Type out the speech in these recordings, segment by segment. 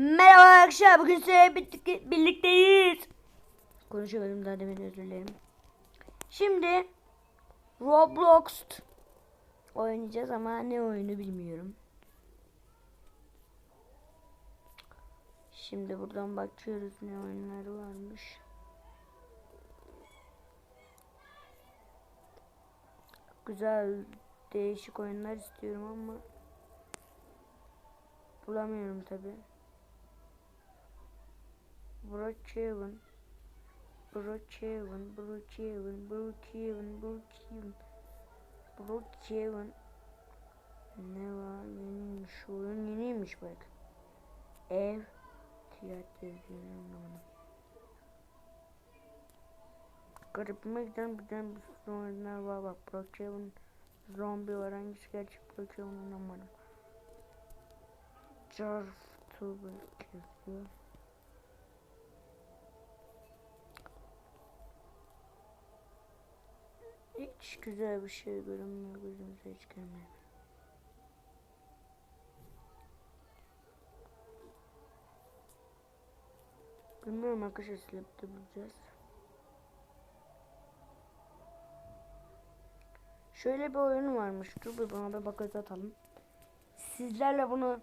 Merhaba arkadaşlar bugün size birlik- birlikteyiz. Konuşamadım daha demin özür dilerim. Şimdi Roblox oynayacağız ama ne oyunu bilmiyorum. Şimdi buradan bakıyoruz ne oyunları varmış. Güzel değişik oyunlar istiyorum ama bulamıyorum tabi. Brookhaven. Brookhaven Brookhaven Brookhaven Brookhaven. Brookhaven. Ne var? Yeniymiş. Oyun yeniymiş bak. Ev. Tiyatro anlamadım Garipime giden bir tane bir oyunlar var. Bak Brookhaven Zombi var. Hangisi gerçek Brookhaven anlamadım. Jarf Tuber kesiyor Hiç güzel bir şey görünmüyor gözümüze hiç gelmiyor. Bilmiyorum arkadaşlar slap'te bulacağız. Şöyle bir oyun varmış. Dur bir bana bir bakıp atalım. Sizlerle bunu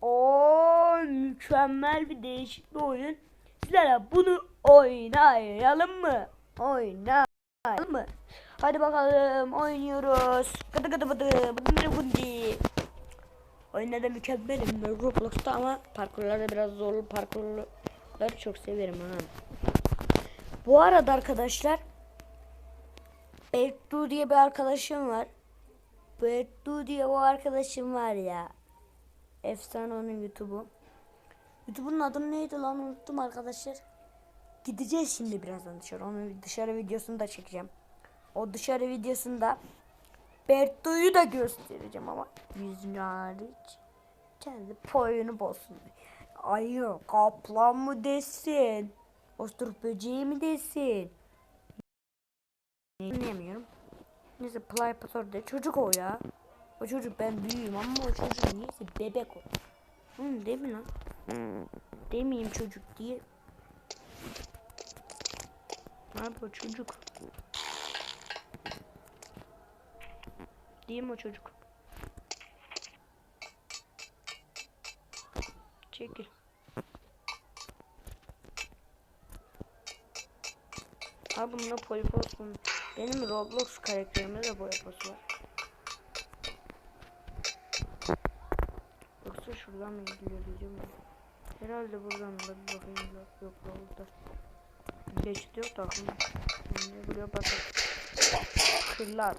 o mükemmel bir değişik bir oyun. Sizlerle bunu oynayalım mı? Oynayalım mı? Hadi bakalım oynuyoruz. Gıdı gıdı bıdı bıdı bıdı Oyunda da mükemmelim Roblox'ta ama parkurlarda biraz zorlu parkurları çok severim ha. Bu arada arkadaşlar Bertu diye bir arkadaşım var. Bertu diye o arkadaşım var ya. Efsane onun YouTube'u. YouTube'un adı neydi lan unuttum arkadaşlar. Gideceğiz şimdi birazdan dışarı. Onun dışarı videosunu da çekeceğim. O dışarı videosunda Berto'yu da göstereceğim ama yüzünü hariç kendi boyunu bozsun. Ayı kaplan mı desin? Osturup böceği mi desin? Anlayamıyorum. Neyse play pasör de çocuk o ya. O çocuk ben büyüğüm ama o çocuk neyse bebek o. Hı, değil mi lan? Demeyeyim çocuk diye. Ne yapıyor çocuk? Değil mi o çocuk? Çekil. Ha bunda polipos mu? Benim Roblox karakterimde de polipos var. Yoksa şuradan mı gidiyor diyeceğim ben. Herhalde buradan da bir bakayım yok yok burada. Geçti yok da aklımda. Ne buraya bakalım. Kırlar.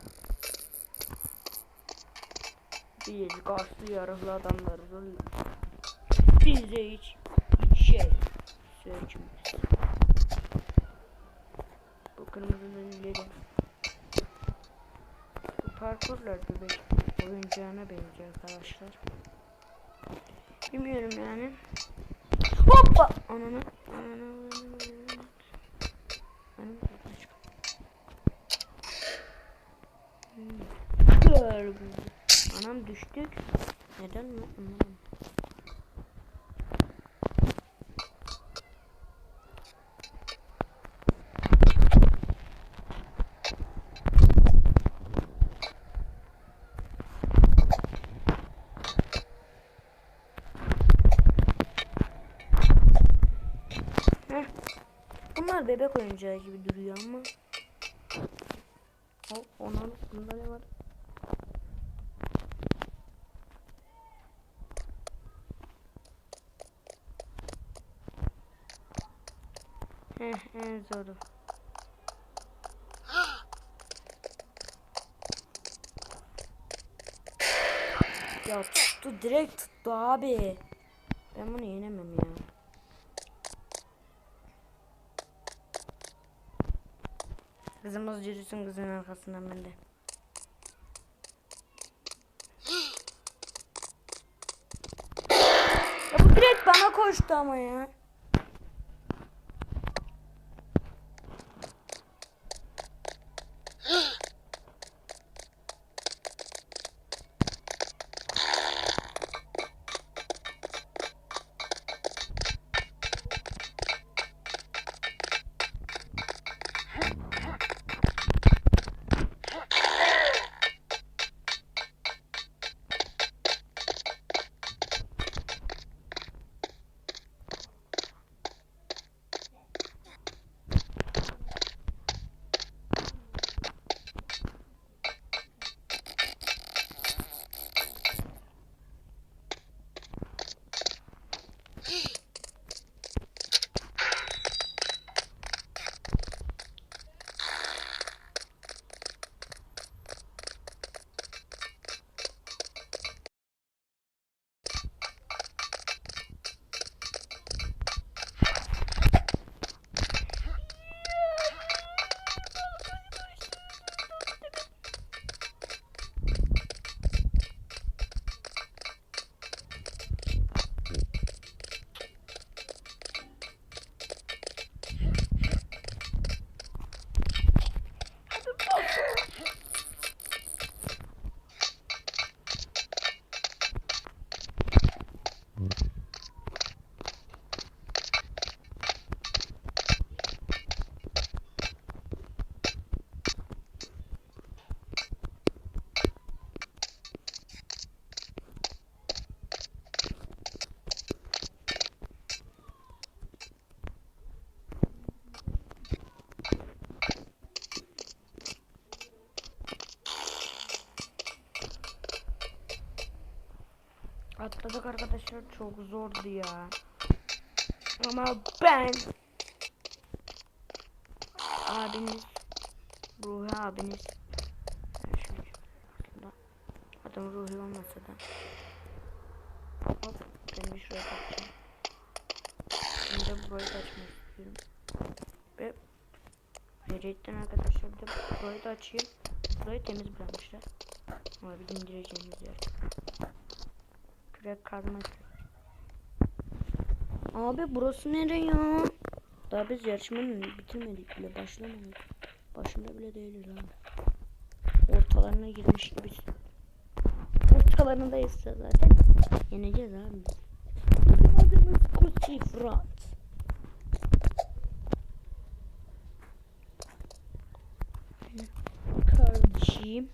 Biz kaslı yarıklı adamlarız oğlum. Bize hiç şey seçmez. Bu kırmızının ileri. Bu parkurlar bebek oyuncağına benziyor arkadaşlar. Bilmiyorum yani. Hoppa! Ananı. Ananı. Ananı. Gör bunu. Anam düştük. Neden mi? Anlamadım. Bunlar bebek oyuncağı gibi duruyor ama. O, onun bunda ne var? Heh, en zoru. Ya tuttu direkt tuttu abi. Ben bunu yenemem ya. Kızımız yürüsün kızın arkasından ben de. Ya bu direkt bana koştu ama ya. Yapmak arkadaşlar çok zordu ya. Ama ben abiniz Ruhi aslında adam Ruhi olmasa da Hop ben bir şuraya bakacağım. Şimdi burayı da açmak istiyorum. Ve Ayrıca arkadaşlar bir de burayı da açayım. Burayı temiz bırakmışlar. Ama bir indireceğimiz yer. Kürek kazmak. Abi burası nere ya? Daha biz yarışmanın bitirmedik bile başlamadık. Başında bile değiliz abi. Ortalarına girmiş gibiyiz. Ortalarındayız zaten. Yeneceğiz abi biz. Bizim adımız Kuchi Fırat. Kardeşim.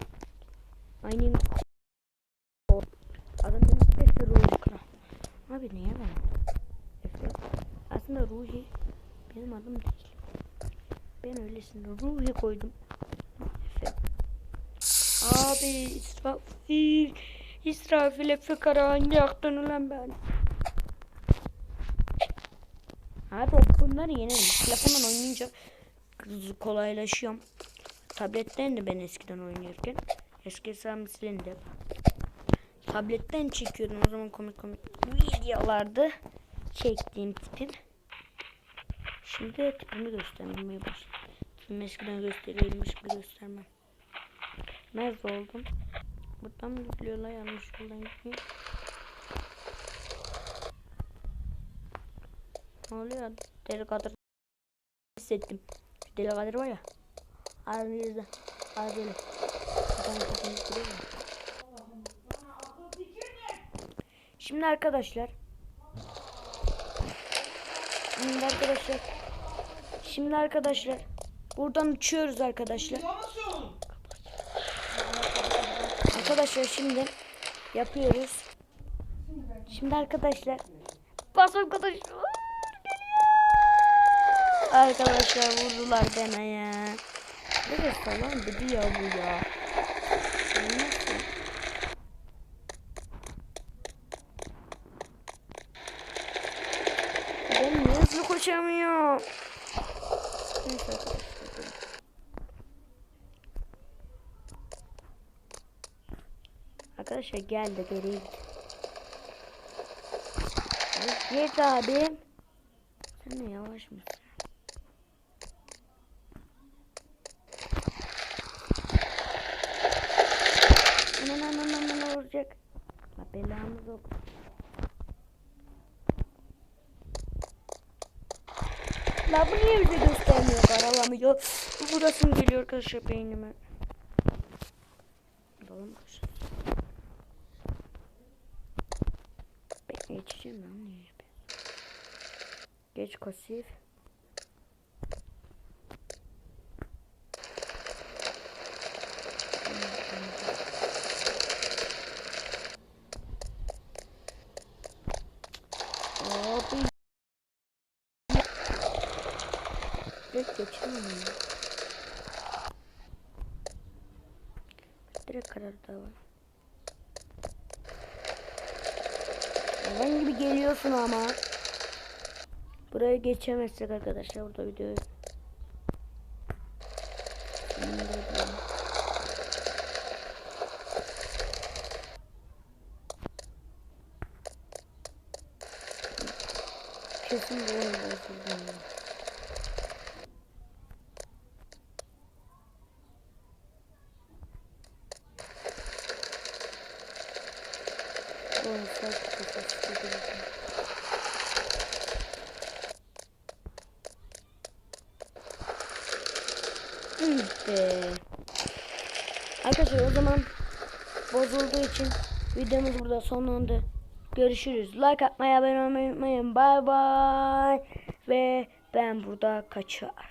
Aynen. Adam benim Efe Ruhi Kral. Abi niye ben? Efe. Aslında Ruhi benim adım değil. Ben öylesine Ruhi koydum. Abi İsrafil. İsrafil Efe Karahan yaktın ulan ben. Abi bunları yenelim. Telefondan oynayınca kolaylaşıyorum. Tabletten de ben eskiden oynarken. Eski hesabım silindi. Tabletten çekiyordum o zaman komik komik videolarda çektiğim tipim. Şimdi tipimi göstermeye başladım. Tipimi eskiden gösteriyormuş gibi göstermem. Nerede oldum? Buradan mı gidiyorlar yanlış yoldan gitmiyor. Ne oluyor? Deli kadar hissettim. Deli kadar var ya. Aranızda. Aranızda. Şimdi arkadaşlar. Şimdi arkadaşlar. Şimdi arkadaşlar. Buradan uçuyoruz arkadaşlar. Arkadaşlar şimdi yapıyoruz. Şimdi arkadaşlar. Bas arkadaşlar. Arkadaşlar vurdular bana ya. Evet falan dedi ya bu ya. Ben niye hızlı koşamıyorum? Neyse arkadaşlar. Arkadaşlar gel de geri git. Abi. Sen de yavaş mısın? Aman aman olacak. La belamız yok. La bu niye bize göstermiyor karalamıyor. Burasım geliyor arkadaşlar beynime. Bakalım arkadaşlar. Ben geçeceğim lan niye? Geç pasif. Abi. Direkt geçemem ya. Direkt karar da var. Hayvan gibi geliyorsun ama. Buraya geçemezsek arkadaşlar burada videoyu. Kesin bu oyun bozuldu. ya. Bu oyun sadece çok eski bir oyun. Hmm, be. Arkadaşlar o zaman bozulduğu için videomuz burada sonlandı. Görüşürüz. Like atmayı, abone olmayı unutmayın. Bye bye. Ve ben burada kaçar.